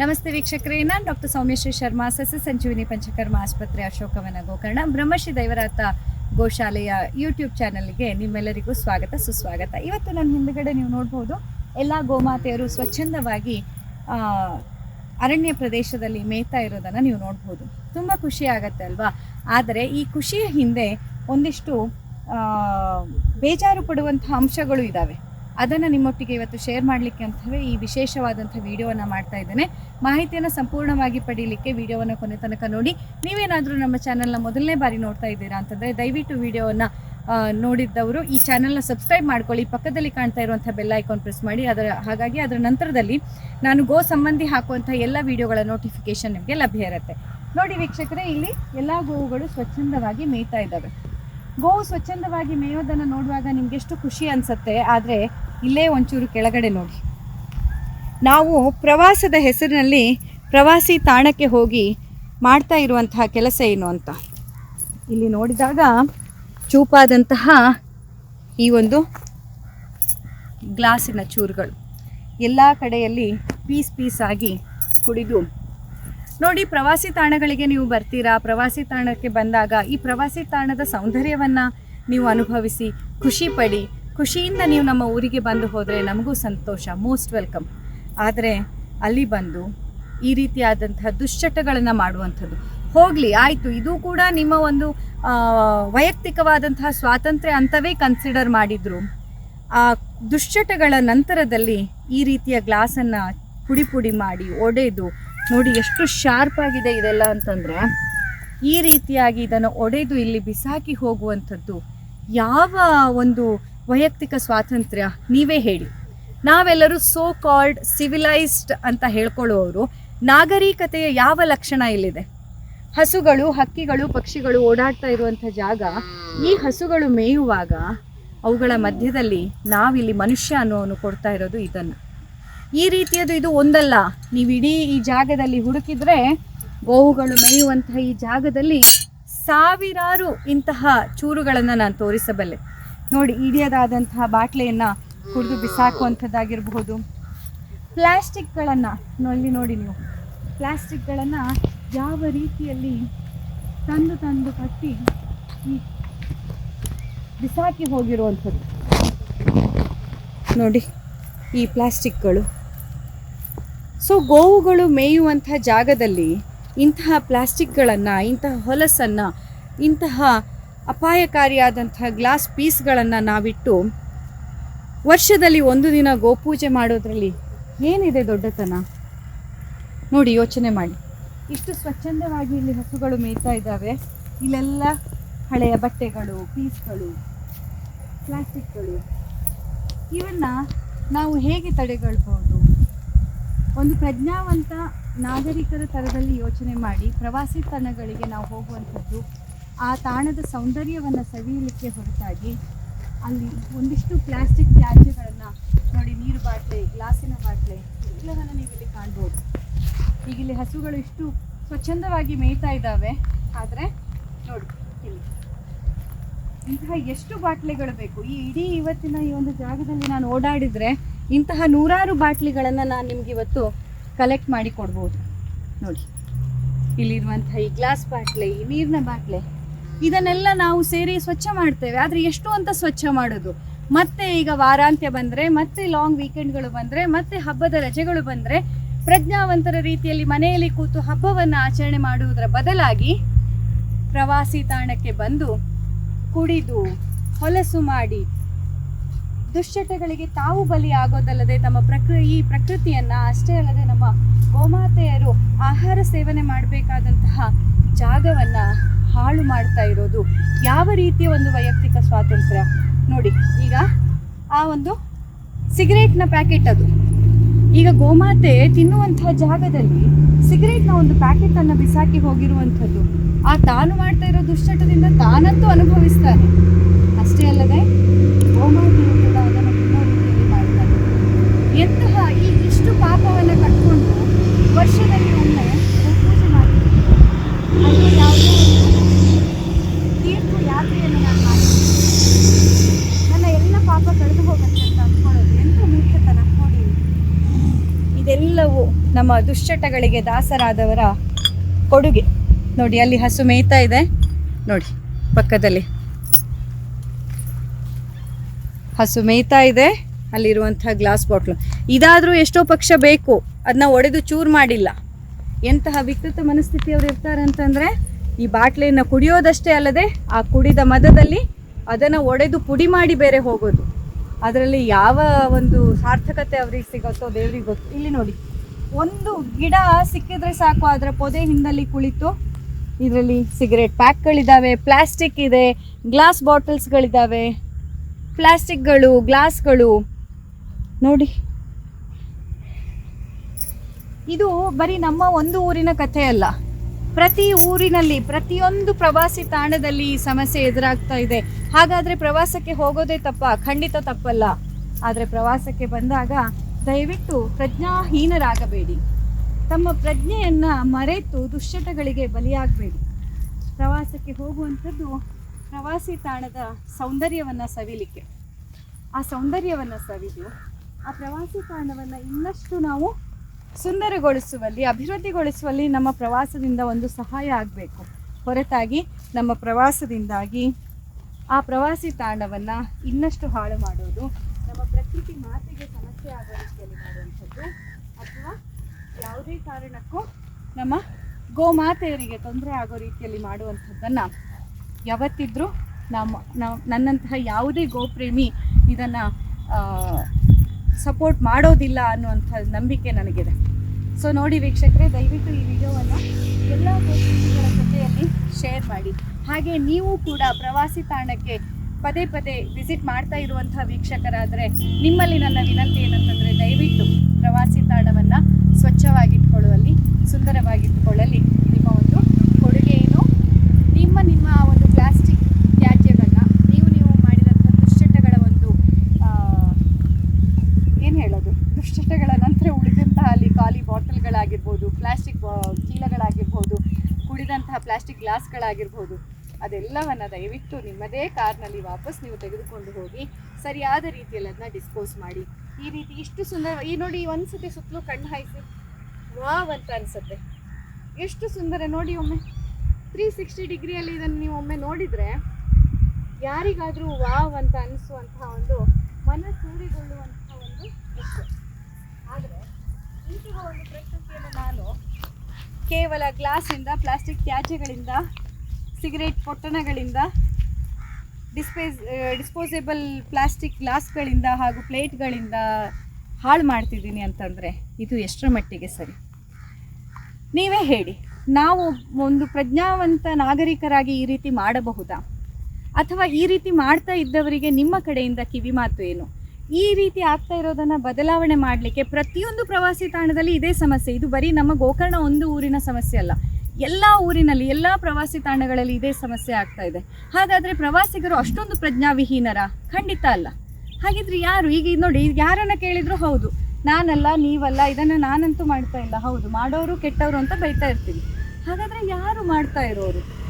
ನಮಸ್ತೆ ವೀಕ್ಷಕರೇ, ನಾನು ಡಾಕ್ಟರ್ ಸೌಮ್ಯಶ್ರೀ ಶರ್ಮಾ, ಸಸ್ಯ ಸಂಜೀವಿನಿ ಪಂಚಕರ್ಮ ಆಸ್ಪತ್ರೆ ಅಶೋಕವನ ಗೋಕರ್ಣ, ಬ್ರಹ್ಮಶ್ರೀ ದೈವರಾತ ಗೋಶಾಲೆಯ ಯೂಟ್ಯೂಬ್ ಚಾನಲ್ಗೆ ನಿಮ್ಮೆಲ್ಲರಿಗೂ ಸ್ವಾಗತ, ಸುಸ್ವಾಗತ. ಇವತ್ತು ನನ್ನ ಹಿಂದುಗಡೆ ನೀವು ನೋಡ್ಬೋದು, ಎಲ್ಲ ಗೋಮಾತೆಯರು ಸ್ವಚ್ಛಂದವಾಗಿ ಅರಣ್ಯ ಪ್ರದೇಶದಲ್ಲಿ ಮೇಯ್ತಾ ಇರೋದನ್ನು ನೀವು ನೋಡ್ಬೋದು. ತುಂಬ ಖುಷಿ ಆಗತ್ತೆ ಅಲ್ವಾ? ಆದರೆ ಈ ಖುಷಿಯ ಹಿಂದೆ ಒಂದಿಷ್ಟು ಬೇಜಾರು ಪಡುವಂಥ ಅಂಶಗಳು ಇದ್ದಾವೆ ಅದನ್ನು ನಿಮ್ಮೊಟ್ಟಿಗೆ ಇವತ್ತು ಶೇರ್ ಮಾಡಲಿಕ್ಕೆ ಅಂತವೇ ಈ ವಿಶೇಷವಾದಂಥ ವಿಡಿಯೋವನ್ನು ಮಾಡ್ತಾ ಇದ್ದೇನೆ. ಮಾಹಿತಿಯನ್ನು ಸಂಪೂರ್ಣವಾಗಿ ಪಡೀಲಿಕ್ಕೆ ವಿಡಿಯೋವನ್ನು ಕೊನೆ ತನಕ ನೋಡಿ. ನೀವೇನಾದರೂ ನಮ್ಮ ಚಾನಲ್ನ ಮೊದಲನೇ ಬಾರಿ ನೋಡ್ತಾ ಇದ್ದೀರಾ ಅಂತಂದರೆ ದಯವಿಟ್ಟು ವಿಡಿಯೋವನ್ನು ನೋಡಿದ್ದವರು ಈ ಚಾನಲ್ನ ಸಬ್ಸ್ಕ್ರೈಬ್ ಮಾಡ್ಕೊಳ್ಳಿ. ಪಕ್ಕದಲ್ಲಿ ಕಾಣ್ತಾ ಇರುವಂಥ ಬೆಲ್ ಐಕಾನ್ ಪ್ರೆಸ್ ಮಾಡಿ. ಅದರ ಹಾಗಾಗಿ ಅದರ ನಂತರದಲ್ಲಿ ನಾನು ಗೋ ಸಂಬಂಧಿ ಹಾಕುವಂಥ ಎಲ್ಲ ವಿಡಿಯೋಗಳ ನೋಟಿಫಿಕೇಶನ್ ನಿಮಗೆ ಲಭ್ಯ ಇರುತ್ತೆ. ನೋಡಿ ವೀಕ್ಷಕರೇ, ಇಲ್ಲಿ ಎಲ್ಲ ಗೋವುಗಳು ಸ್ವಚ್ಛಂದವಾಗಿ ಮೇಯ್ತಾ ಇದ್ದಾವೆ. ಗೋವು ಸ್ವಚ್ಛಂದವಾಗಿ ಮೇಯೋದನ್ನು ನೋಡುವಾಗ ನಿಮ್ಗೆಷ್ಟು ಖುಷಿ ಅನಿಸುತ್ತೆ, ಆದರೆ ಇಲ್ಲೇ ಒಂಚೂರು ಕೆಳಗಡೆ ನೋಡಿ. ನಾವು ಪ್ರವಾಸದ ಹೆಸರಿನಲ್ಲಿ ಪ್ರವಾಸಿ ತಾಣಕ್ಕೆ ಹೋಗಿ ಮಾಡ್ತಾ ಇರುವಂತಹ ಕೆಲಸ ಏನು ಅಂತ. ಇಲ್ಲಿ ನೋಡಿದಾಗ ಚೂಪಾದಂತಹ ಈ ಒಂದು ಗ್ಲಾಸಿನ ಚೂರುಗಳು. ಎಲ್ಲ ಕಡೆಯಲ್ಲಿ ಪೀಸ್ ಪೀಸ್ ಆಗಿ ಕುಡಿದು. ನೋಡಿ, ಪ್ರವಾಸಿ ತಾಣಗಳಿಗೆ ನೀವು ಬರ್ತೀರಾ? ಪ್ರವಾಸಿ ತಾಣಕ್ಕೆ ಬಂದಾಗ ಈ ಪ್ರವಾಸಿ ತಾಣದ ಸೌಂದರ್ಯವನ್ನು ನೀವು ಅನುಭವಿಸಿ, ಖುಷಿ ಪಡಿ ಖುಷಿಯಿಂದ ನೀವು ನಮ್ಮ ಊರಿಗೆ ಬಂದು ಹೋದರೆ ನಮಗೂ ಸಂತೋಷ ಮೋಸ್ಟ್ ವೆಲ್ಕಮ್ ಆದರೆ ಅಲ್ಲಿ ಬಂದು ಈ ರೀತಿಯಾದಂತಹ ದುಶ್ಚಟಗಳನ್ನು ಮಾಡುವಂಥದ್ದು. ಹೋಗಲಿ, ಆಯಿತು, ಇದು ಕೂಡ ನಿಮ್ಮ ಒಂದು ವೈಯಕ್ತಿಕವಾದಂತಹ ಸ್ವಾತಂತ್ರ್ಯ ಅಂತವೇ ಕನ್ಸಿಡರ್ ಮಾಡಿದ್ರು. ಆ ದುಶ್ಚಟಗಳ ನಂತರದಲ್ಲಿ ಈ ರೀತಿಯ ಗ್ಲಾಸನ್ನು ಪುಡಿ ಪುಡಿ ಮಾಡಿ, ಒಡೆದು, ನೋಡಿ ಎಷ್ಟು ಶಾರ್ಪ್ ಆಗಿದೆ ಇದೆಲ್ಲ ಅಂತಂದರೆ, ಈ ರೀತಿಯಾಗಿ ಇದನ್ನು ಒಡೆದು ಇಲ್ಲಿ ಬಿಸಾಕಿ ಹೋಗುವಂಥದ್ದು ಯಾವ ಒಂದು ವೈಯಕ್ತಿಕ ಸ್ವಾತಂತ್ರ್ಯ ನೀವೇ ಹೇಳಿ. ನಾವೆಲ್ಲರೂ ಸೋ ಕಾಲ್ಡ್ ಸಿವಿಲೈಸ್ಡ್ ಅಂತ ಹೇಳ್ಕೊಳ್ಳುವವರು ನಾಗರಿಕತೆಯ ಯಾವ ಲಕ್ಷಣ ಇಲ್ಲಿದೆ? ಹಸುಗಳು, ಹಕ್ಕಿಗಳು, ಪಕ್ಷಿಗಳು ಓಡಾಡ್ತಾ ಇರುವಂಥ ಜಾಗ, ಈ ಹಸುಗಳು ಮೇಯುವಾಗ ಅವುಗಳ ಮಧ್ಯದಲ್ಲಿ ನಾವಿಲ್ಲಿ ಮನುಷ್ಯ ಅನ್ನೋನು ಕೊಡ್ತಾ ಇರೋದು ಇದನ್ನು. ಈ ರೀತಿಯದು ಇದು ಒಂದಲ್ಲ. ನೀವು ಇಡೀ ಈ ಜಾಗದಲ್ಲಿ ಹುಡುಕಿದ್ರೆ ಗೋವುಗಳು ಮೇಯುವಂತಹ ಈ ಜಾಗದಲ್ಲಿ ಸಾವಿರಾರು ಇಂತಹ ಚೂರುಗಳನ್ನು ನಾನು ತೋರಿಸಬಲ್ಲೆ. ನೋಡಿ ಇಡಿಯದಾದಂತಹ ಬಾಟ್ಲೆಯನ್ನು ಕುಡಿದು ಬಿಸಾಕುವಂಥದ್ದಾಗಿರಬಹುದು. ಪ್ಲ್ಯಾಸ್ಟಿಕ್ಗಳನ್ನು ನೋಡಿ ನೋಡಿ ನೀವು. ಪ್ಲ್ಯಾಸ್ಟಿಕ್ಗಳನ್ನು ಯಾವ ರೀತಿಯಲ್ಲಿ ತಂದು ತಂದು ಕಟ್ಟಿ ಈ ಬಿಸಾಕಿ ಹೋಗಿರುವಂಥದ್ದು. ನೋಡಿ, ಈ ಪ್ಲಾಸ್ಟಿಕ್ಗಳು. ಸೊ, ಗೋವುಗಳು ಮೇಯುವಂಥ ಜಾಗದಲ್ಲಿ ಇಂತಹ ಪ್ಲಾಸ್ಟಿಕ್ಗಳನ್ನು, ಇಂತಹ ಹೊಲಸನ್ನು, ಇಂತಹ ಅಪಾಯಕಾರಿಯಾದಂತಹ ಗ್ಲಾಸ್ ಪೀಸ್ಗಳನ್ನು ನಾವಿಟ್ಟು ವರ್ಷದಲ್ಲಿ ಒಂದು ದಿನ ಗೋಪೂಜೆ ಮಾಡೋದ್ರಲ್ಲಿ ಏನಿದೆ ದೊಡ್ಡತನ? ನೋಡಿ, ಯೋಚನೆ ಮಾಡಿ. ಇಷ್ಟು ಸ್ವಚ್ಛಂದವಾಗಿ ಇಲ್ಲಿ ಹಸುಗಳು ಮೇಯ್ತಾ ಇದ್ದಾವೆ. ಇಲ್ಲೆಲ್ಲ ಹಳೆಯ ಬಟ್ಟೆಗಳು, ಪೀಸ್ಗಳು, ಪ್ಲಾಸ್ಟಿಕ್ಗಳು. ಇವನ್ನ ನಾವು ಹೇಗೆ ತಡೆಗಳ್ಬೋದು? ಒಂದು ಪ್ರಜ್ಞಾವಂತ ನಾಗರಿಕರ ಥರದಲ್ಲಿ ಯೋಚನೆ ಮಾಡಿ, ಪ್ರವಾಸಿ ತಾಣಗಳಿಗೆ ನಾವು ಹೋಗುವಂಥದ್ದು ಆ ತಾಣದ ಸೌಂದರ್ಯವನ್ನು ಸವಿಯಲಿಕ್ಕೆ ಹೊರತಾಗಿ ಅಲ್ಲಿ ಒಂದಿಷ್ಟು ಪ್ಲಾಸ್ಟಿಕ್ ತ್ಯಾಜ್ಯಗಳನ್ನು ನೋಡಿ ನೀರು ಬಾಟ್ಲೆ, ಗ್ಲಾಸಿನ ಬಾಟ್ಲೆ ಎಲ್ಲವನ್ನು ನೀವು ಇಲ್ಲಿ ಕಾಣ್ಬೋದು. ಈಗ ಇಲ್ಲಿ ಹಸುಗಳು ಇಷ್ಟು ಸ್ವಚ್ಛಂದವಾಗಿ ಮೇಯ್ತಾ ಇದ್ದಾವೆ. ಆದರೆ ನೋಡಿ ಇಲ್ಲಿ ಇಂತಹ ಎಷ್ಟು ಬಾಟ್ಲಿಗಳು ಬೇಕು? ಈ ಇಡೀ ಇವತ್ತಿನ ಈ ಒಂದು ಜಾಗದಲ್ಲಿ ನಾನು ಓಡಾಡಿದರೆ ಇಂತಹ ನೂರಾರು ಬಾಟ್ಲಿಗಳನ್ನು ನಾನು ನಿಮ್ಗೆ ಇವತ್ತು ಕಲೆಕ್ಟ್ ಮಾಡಿ ಕೊಡ್ಬೋದು. ನೋಡಿ, ಇಲ್ಲಿರುವಂತಹ ಈ ಗ್ಲಾಸ್ ಬಾಟ್ಲೆ, ಈ ನೀರಿನ ಬಾಟ್ಲೆ ಇದನ್ನೆಲ್ಲ ನಾವು ಸೇರಿ ಸ್ವಚ್ಛ ಮಾಡ್ತೇವೆ. ಆದರೆ ಎಷ್ಟು ಅಂತ ಸ್ವಚ್ಛ ಮಾಡೋದು? ಮತ್ತೆ ಈಗ ವಾರಾಂತ್ಯ ಬಂದರೆ, ಮತ್ತೆ ಲಾಂಗ್ ವೀಕೆಂಡ್ಗಳು ಬಂದರೆ, ಮತ್ತೆ ಹಬ್ಬದ ರಜೆಗಳು ಬಂದರೆ, ಪ್ರಜ್ಞಾವಂತರ ರೀತಿಯಲ್ಲಿ ಮನೆಯಲ್ಲಿ ಕೂತು ಹಬ್ಬವನ್ನು ಆಚರಣೆ ಮಾಡುವುದರ ಬದಲಾಗಿ ಪ್ರವಾಸಿ ತಾಣಕ್ಕೆ ಬಂದು ಕುಡಿದು, ಹೊಲಸು ಮಾಡಿ, ದುಶ್ಚಟಗಳಿಗೆ ತಾವು ಬಲಿ ಆಗೋದಲ್ಲದೆ ತಮ್ಮ ಪ್ರಕೃ, ಈ ಪ್ರಕೃತಿಯನ್ನು ಅಷ್ಟೇ ಅಲ್ಲದೆ ನಮ್ಮ ಗೋಮಾತೆಯರು ಆಹಾರ ಸೇವನೆ ಮಾಡಬೇಕಾದಂತಹ ಜಾಗವನ್ನ ಹಾಳು ಮಾಡ್ತಾ ಇರೋದು. ಯಾವ ರೀತಿಯ ಒಂದು ವೈಯಕ್ತಿಕ ಸ್ವಾತಂತ್ರ್ಯ? ನೋಡಿ, ಈಗ ಆ ಒಂದು ಸಿಗರೇಟ್ನ ಪ್ಯಾಕೆಟ್ ಅದು. ಈಗ ಗೋಮಾತೆ ತಿನ್ನುವಂತಹ ಜಾಗದಲ್ಲಿ ಸಿಗರೇಟ್ನ ಒಂದು ಪ್ಯಾಕೆಟ್ ಅನ್ನ ಬಿಸಾಕಿ ಹೋಗಿರುವಂಥದ್ದು. ಆ ತಾನು ಮಾಡ್ತಾ ಇರೋ ದುಶ್ಚಟದಿಂದ ತಾನಂತೂ ಅನುಭವಿಸ್ತಾನೆ. ಅಷ್ಟೇ ಅಲ್ಲದೆ, ಗೋಮಾತೆಯು ಕೂಡ ಅದನ್ನು ರೀತಿಯಲ್ಲಿ ಮಾಡ್ತಾನೆ. ಎಂತಹ ಈ ಇಷ್ಟು ಪಾಪವನ್ನು ಕಟ್ಕೊಂಡು ವರ್ಷದಲ್ಲಿ ಒಮ್ಮೆ ಗೋಪೂಜೆ ಮಾಡ್ತೀನಿ ಅದು ಯಾವುದೋ ಒಂದು ತೀರ್ಥ ಯಾತ್ರೆಯನ್ನು ನಾನು ಮಾಡ್ತೀನಿ ನನ್ನ ಎಲ್ಲ ಪಾಪ ಕಳೆದು ಹೋಗುತ್ತೆ ಅಂತ ಅಂದ್ಕೊಳ್ಳೋದು ಎಂತ ಮೂರ್ಖತನ ನೋಡಿ ಇದೆಲ್ಲವೂ ನಮ್ಮ ದುಶ್ಚಟಗಳಿಗೆ ದಾಸರಾದವರ ಕೊಡುಗೆ. ನೋಡಿ, ಅಲ್ಲಿ ಹಸು ಮೇಯ್ತಾ ಇದೆ. ನೋಡಿ, ಪಕ್ಕದಲ್ಲಿ. ಹಸು ಮೇಯ್ತಾ ಇದೆ. ಅಲ್ಲಿರುವಂತಹ ಗ್ಲಾಸ್ ಬಾಟ್ಲು ಇದಾದರೂ ಎಷ್ಟೋ ಪಕ್ಷ ಬೇಕು. ಅದನ್ನ ಒಡೆದು ಚೂರು ಮಾಡಿಲ್ಲ. ಎಂತಹ ವಿಕೃತ ಮನಸ್ಥಿತಿಯವರು ಇರ್ತಾರೆ ಅಂತಂದರೆ, ಈ ಬಾಟ್ಲಿಯನ್ನು ಕುಡಿಯೋದಷ್ಟೇ ಅಲ್ಲದೆ, ಆ ಕುಡಿದ ಮದದಲ್ಲಿ ಅದನ್ನು ಒಡೆದು ಪುಡಿ ಮಾಡಿ ಬೇರೆ ಹೋಗೋದು. ಅದರಲ್ಲಿ ಯಾವ ಒಂದು ಸಾರ್ಥಕತೆ ಅವ್ರಿಗೆ ಸಿಗುತ್ತೋ ದೇವ್ರಿಗೆ ಗೊತ್ತು. ಇಲ್ಲಿ ನೋಡಿ. ಒಂದು ಗಿಡ ಸಿಕ್ಕಿದ್ರೆ ಸಾಕು ಅದರ ಪೊದೆ ಹಿಂದಲ್ಲಿ ಕುಳಿತು ಇದರಲ್ಲಿ ಸಿಗರೇಟ್ ಪ್ಯಾಕ್ಗಳಿದ್ದಾವೆ ಪ್ಲಾಸ್ಟಿಕ್ ಇದೆ, ಗ್ಲಾಸ್ ಬಾಟಲ್ಸ್ಗಳಿದ್ದಾವೆ ಪ್ಲಾಸ್ಟಿಕ್ಗಳು, ಗ್ಲಾಸ್ಗಳು. ನೋಡಿ. ಇದು ಬರೀ ನಮ್ಮ ಒಂದು ಊರಿನ ಕಥೆ ಅಲ್ಲ. ಪ್ರತಿ ಊರಿನಲ್ಲಿ, ಪ್ರತಿಯೊಂದು ಪ್ರವಾಸಿ ತಾಣದಲ್ಲಿ ಈ ಸಮಸ್ಯೆ ಎದುರಾಗ್ತಾ ಇದೆ. ಹಾಗಾದ್ರೆ ಪ್ರವಾಸಕ್ಕೆ ಹೋಗೋದೇ ತಪ್ಪ, ಖಂಡಿತ ತಪ್ಪಲ್ಲ. ಆದರೆ ಪ್ರವಾಸಕ್ಕೆ ಬಂದಾಗ ದಯವಿಟ್ಟು ಪ್ರಜ್ಞಾಹೀನರಾಗಬೇಡಿ. ತಮ್ಮ ಪ್ರಜ್ಞೆಯನ್ನ ಮರೆತು ದುಶ್ಚಟಗಳಿಗೆ ಬಲಿಯಾಗಬೇಡಿ. ಪ್ರವಾಸಕ್ಕೆ ಹೋಗುವಂಥದ್ದು ಪ್ರವಾಸಿ ತಾಣದ ಸೌಂದರ್ಯವನ್ನು ಸವಿಲಿಕ್ಕೆ. ಆ ಸೌಂದರ್ಯವನ್ನು ಸವಿದು ಆ ಪ್ರವಾಸಿ ತಾಣವನ್ನು ಇನ್ನಷ್ಟು ನಾವು ಸುಂದರಗೊಳಿಸುವಲ್ಲಿ, ಅಭಿವೃದ್ಧಿಗೊಳಿಸುವಲ್ಲಿ ನಮ್ಮ ಪ್ರವಾಸದಿಂದ ಒಂದು ಸಹಾಯ ಆಗಬೇಕು. ಹೊರತಾಗಿ ನಮ್ಮ ಪ್ರವಾಸದಿಂದಾಗಿ ಆ ಪ್ರವಾಸಿ ತಾಣವನ್ನು ಇನ್ನಷ್ಟು ಹಾಳು ಮಾಡೋದು ನಮ್ಮ ಪ್ರಕೃತಿ ಮಾತೆಗೆ ಸಮಸ್ಯೆ ಆಗೋ ರೀತಿಯಲ್ಲಿ ಮಾಡುವಂಥದ್ದು ಅಥವಾ ಯಾವುದೇ ಕಾರಣಕ್ಕೂ ನಮ್ಮ ಗೋಮಾತೆಯರಿಗೆ ತೊಂದರೆ ಆಗೋ ರೀತಿಯಲ್ಲಿ ಮಾಡುವಂಥದ್ದನ್ನು ಯಾವತ್ತಿದ್ರೂ ನಮ್ಮ ನಾವು ನನ್ನಂತಹ ಯಾವುದೇ ಗೋಪ್ರೇಮಿ ಇದನ್ನು ಸಪೋರ್ಟ್ ಮಾಡೋದಿಲ್ಲ ಅನ್ನುವಂಥ ನಂಬಿಕೆ ನನಗಿದೆ. ಸೊ ನೋಡಿ ವೀಕ್ಷಕರೇ, ದಯವಿಟ್ಟು ಈ ವಿಡಿಯೋವನ್ನು ಎಲ್ಲ ಗೋಪ್ರೇಮಿಗಳ ಜೊತೆಯಲ್ಲಿ ಶೇರ್ ಮಾಡಿ. ಹಾಗೆ ನೀವು ಕೂಡ ಪ್ರವಾಸಿ ತಾಣಕ್ಕೆ ಪದೇ ಪದೇ ವಿಸಿಟ್ ಮಾಡ್ತಾ ಇರುವಂತಹ ವೀಕ್ಷಕರಾದರೆ ನಿಮ್ಮಲ್ಲಿ ನನ್ನ ವಿನಂತಿ ಏನಂತಂದರೆ ದಯವಿಟ್ಟು ಪ್ರವಾಸಿ ತಾಣವನ್ನು ಸ್ವಚ್ಛವಾಗಿಟ್ಕೊಳ್ಳುವಲ್ಲಿ ಸುಂದರವಾಗಿಟ್ಟುಕೊಳ್ಳಲಿ ನಿಮ್ಮ ಒಂದು ಕೊಡುಗೆ ಏನು ನಿಮ್ಮ ನಿಮ್ಮ ಒಂದು ಪ್ಲಾಸ್ಟಿಕ್ ತ್ಯಾಜ್ಯಗಳನ್ನ ನೀವು ನೀವು ಮಾಡಿದಂಥ ದುಶ್ಚಟಗಳ ಒಂದು ಏನು ಹೇಳೋದು? ದುಶ್ಚಟಗಳ ನಂತರ ಉಳಿದಂತಹ ಅಲ್ಲಿ ಖಾಲಿ ಬಾಟಲ್ಗಳಾಗಿರ್ಬೋದು, ಪ್ಲಾಸ್ಟಿಕ್ ಚೀಲಗಳಾಗಿರ್ಬೋದು, ಕುಡಿದಂತಹ ಪ್ಲಾಸ್ಟಿಕ್ ಗ್ಲಾಸ್ಗಳಾಗಿರ್ಬೋದು. ಅದೆಲ್ಲವನ್ನು ದಯವಿಟ್ಟು ನಿಮ್ಮದೇ ಕಾರ್ನಲ್ಲಿ ವಾಪಸ್ ನೀವು ತೆಗೆದುಕೊಂಡು ಹೋಗಿ ಸರಿಯಾದ ರೀತಿಯಲ್ಲಿ ಅದನ್ನ ಡಿಸ್ಪೋಸ್ ಮಾಡಿ. ಈ ರೀತಿ ಇಷ್ಟು ಸುಂದರ, ಈ ನೋಡಿ ಒಂದ್ಸತಿ ಸುತ್ತಲೂ ಕಣ್ಣು ಹಾಯಿಸಿ. ವಾವ್ ಅಂತ ಅನಿಸುತ್ತೆ. ಎಷ್ಟು ಸುಂದರ ನೋಡಿ ಒಮ್ಮೆ. ತ್ರೀ ಸಿಕ್ಸ್ಟಿ ಡಿಗ್ರಿಯಲ್ಲಿ ಇದನ್ನು ನೀವು ಒಮ್ಮೆ ನೋಡಿದರೆ ಯಾರಿಗಾದರೂ ವಾವ್ ಅಂತ ಅನಿಸುವಂತಹ ಒಂದು ಮನಸೂರಿಗೊಳ್ಳುವಂತಹ ಒಂದು ವಿಷಯ ಆದರೆ ಇಂತಹ ಒಂದು ಪ್ರಕೃತಿಯನ್ನು ನಾನು ಕೇವಲ ಗ್ಲಾಸಿಂದ, ಪ್ಲಾಸ್ಟಿಕ್ ತ್ಯಾಜ್ಯಗಳಿಂದ ಸಿಗರೇಟ್ ಪೊಟ್ಟಣಗಳಿಂದ ಡಿಸ್ಪೇಸ್ ಡಿಸ್ಪೋಸೇಬಲ್ ಪ್ಲಾಸ್ಟಿಕ್ ಗ್ಲಾಸ್ಗಳಿಂದ ಹಾಗೂ ಪ್ಲೇಟ್ಗಳಿಂದ ಹಾಳು ಮಾಡ್ತಿದ್ದೀನಿ ಅಂತಂದರೆ ಇದು ಎಷ್ಟರ ಮಟ್ಟಿಗೆ ಸರಿ? ನೀವೇ ಹೇಳಿ. ನಾವು ಒಂದು ಪ್ರಜ್ಞಾವಂತ ನಾಗರಿಕರಾಗಿ ಈ ರೀತಿ ಮಾಡಬಹುದಾ? ಅಥವಾ ಈ ರೀತಿ ಮಾಡ್ತಾ ಇದ್ದವರಿಗೆ ನಿಮ್ಮ ಕಡೆಯಿಂದ ಕಿವಿ ಮಾತು ಏನು? ಈ ರೀತಿ ಆಗ್ತಾ ಇರೋದನ್ನು ಬದಲಾವಣೆ ಮಾಡಲಿಕ್ಕೆ ಪ್ರತಿಯೊಂದು ಪ್ರವಾಸಿ ತಾಣದಲ್ಲಿ ಇದೇ ಸಮಸ್ಯೆ. ಇದು ಬರೀ ನಮ್ಮ ಗೋಕರ್ಣ ಒಂದು ಊರಿನ ಸಮಸ್ಯೆ ಅಲ್ಲ. ಎಲ್ಲ ಊರಿನಲ್ಲಿ, ಎಲ್ಲ ಪ್ರವಾಸಿ ತಾಣಗಳಲ್ಲಿ ಇದೇ ಸಮಸ್ಯೆ ಆಗ್ತಾ ಇದೆ. ಹಾಗಾದರೆ ಪ್ರವಾಸಿಗರು ಅಷ್ಟೊಂದು ಪ್ರಜ್ಞಾವಿಹೀನರ? ಖಂಡಿತ ಅಲ್ಲ. ಹಾಗಿದ್ರೆ ಯಾರು? ಈಗ ಇದು ನೋಡಿ ಯಾರನ್ನ ಕೇಳಿದ್ರು ಹೌದು. ನಾನಲ್ಲ, ನೀವಲ್ಲ, ಇದನ್ನು ನಾನಂತೂ ಮಾಡ್ತಾ ಇಲ್ಲ. ಹೌದು, ಮಾಡೋರು ಕೆಟ್ಟವರು ಅಂತ ಬೈತಾ ಇರ್ತೀವಿ. ಹಾಗಾದರೆ ಯಾರು ಮಾಡ್ತಾ ಇರೋರು?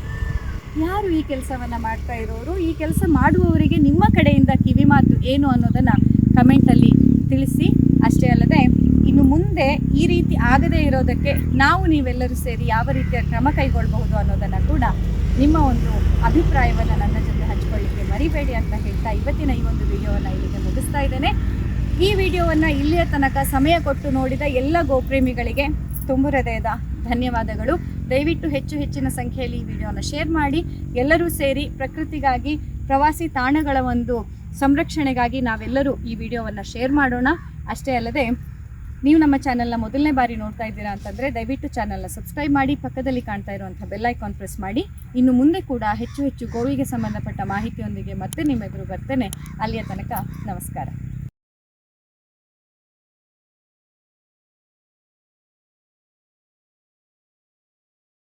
ಯಾರು ಈ ಕೆಲಸವನ್ನು ಮಾಡ್ತಾ ಇರೋರು? ಈ ಕೆಲಸ ಮಾಡುವವರಿಗೆ ನಿಮ್ಮ ಕಡೆಯಿಂದ ಕಿವಿ ಮಾತು ಏನು ಅನ್ನೋದನ್ನು ಕಮೆಂಟಲ್ಲಿ ತಿಳಿಸಿ. ಅಷ್ಟೇ ಅಲ್ಲದೆ ಇನ್ನು ಮುಂದೆ ಈ ರೀತಿ ಆಗದೇ ಇರೋದಕ್ಕೆ ನಾವು ನೀವೆಲ್ಲರೂ ಸೇರಿ ಯಾವ ರೀತಿಯ ಕ್ರಮ ಕೈಗೊಳ್ಳಬಹುದು ಅನ್ನೋದನ್ನು ಕೂಡ ನಿಮ್ಮ ಒಂದು ಅಭಿಪ್ರಾಯವನ್ನು ನನ್ನ ಜೊತೆ ಹಂಚ್ಕೊಳ್ಳಿಕ್ಕೆ ಮರಿಬೇಡಿ ಅಂತ ಹೇಳ್ತಾ ಇವತ್ತಿನ ಈ ಒಂದು ವಿಡಿಯೋವನ್ನು ಇಲ್ಲಿಗೆ ಮುಗಿಸ್ತಾ ಇದ್ದೇನೆ. ಈ ವಿಡಿಯೋವನ್ನು ಇಲ್ಲಿಯ ತನಕ ಸಮಯ ಕೊಟ್ಟು ನೋಡಿದ ಎಲ್ಲ ಗೋಪ್ರೇಮಿಗಳಿಗೆ ತುಂಬ ಹೃದಯದ ಧನ್ಯವಾದಗಳು. ದಯವಿಟ್ಟು ಹೆಚ್ಚು ಹೆಚ್ಚಿನ ಸಂಖ್ಯೆಯಲ್ಲಿ ಈ ವಿಡಿಯೋನ ಶೇರ್ ಮಾಡಿ. ಎಲ್ಲರೂ ಸೇರಿ ಪ್ರಕೃತಿಗಾಗಿ, ಪ್ರವಾಸಿ ತಾಣಗಳ ಒಂದು ಸಂರಕ್ಷಣೆಗಾಗಿ ನಾವೆಲ್ಲರೂ ಈ ವಿಡಿಯೋವನ್ನು ಶೇರ್ ಮಾಡೋಣ. ಅಷ್ಟೇ ಅಲ್ಲದೆ ನೀವು ನಮ್ಮ ಚಾನಲ್ನ ಮೊದಲನೇ ಬಾರಿ ನೋಡ್ತಾ ಇದ್ದೀರಾ ಅಂತಂದರೆ ದಯವಿಟ್ಟು ಚಾನಲ್ನ ಸಬ್ಸ್ಕ್ರೈಬ್ ಮಾಡಿ, ಪಕ್ಕದಲ್ಲಿ ಕಾಣ್ತಾ ಇರುವಂಥ ಬೆಲ್ ಐಕಾನ್ ಪ್ರೆಸ್ ಮಾಡಿ. ಇನ್ನು ಮುಂದೆ ಕೂಡ ಹೆಚ್ಚು ಹೆಚ್ಚು ಗೋವಿಗೆ ಸಂಬಂಧಪಟ್ಟ ಮಾಹಿತಿಯೊಂದಿಗೆ ಮತ್ತೆ ನಿಮ್ಮೆದುರು ಬರ್ತೇನೆ. ಅಲ್ಲಿಯ ತನಕ ನಮಸ್ಕಾರ.